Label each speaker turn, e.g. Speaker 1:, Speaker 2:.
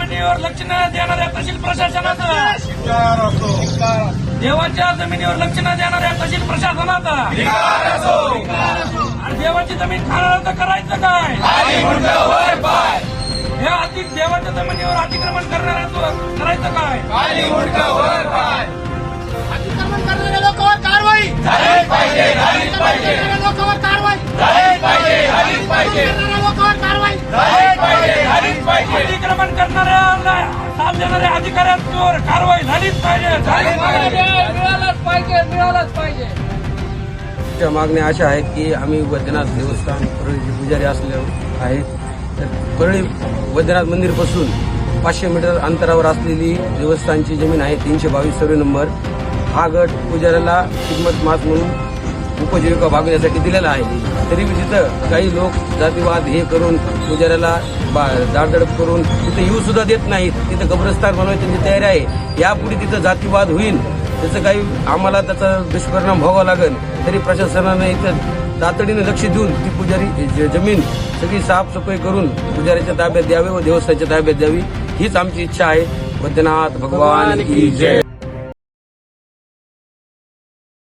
Speaker 1: जमिनीवर लक्ष न देणाऱ्या तहसील प्रशासनाचा. देवाच्या जमिनीवर लक्ष न देणाऱ्या तहसील प्रशासनाचा. आणि देवाची जमीन खाणार करायचं काय? हे अधिक देवाच्या जमिनीवर अतिक्रमण करणाऱ्या करायचं काय?
Speaker 2: अतिक्रमण करणाऱ्या लोकांवर कारवाई. पाहिजे लोकांवर कारवाई. पाहिजे लोकांवर कारवाई.
Speaker 1: देणाऱ्या अधिकाऱ्यांवर कारवाई झालीच पाहिजे झालीच पाहिजे.
Speaker 3: मिळालाच पाहिजे मिळालाच पाहिजे.
Speaker 4: त्या मागण्या अशा आहेत की आम्ही वैद्यनाथ देवस्थान परळीचे पुजारी असले आहेत. तर परळी वैद्यनाथ मंदिरपासून पाचशे मीटर अंतरावर असलेली देवस्थानची जमीन आहे तीनशे बावीस सर्वे नंबर. हा गट पुजाऱ्याला किंमत मात म्हणून उपजीविका भागवण्यासाठी दिलेला आहे. तरी तिथं काही लोक जातीवाद हे करून पुजाऱ्याला बा दाडदडप करून तिथं येऊ सुद्धा देत नाहीत. तिथं कब्रस्तान बनवायची त्यांची तयारी आहे यापुढे तिथं जातीवाद होईल. त्याचं काही आम्हाला त्याचा दुष्परिणाम भोगावा लागेल. तरी प्रशासनानं इथं तातडीनं लक्ष देऊन ती पुजारी ज- जमीन सगळी साफसफाई करून पुजाऱ्याच्या ताब्यात द्यावी व देवस्थानच्या ताब्यात द्यावी हीच आमची इच्छा आहे. वैद्यनाथ भगवान की जय.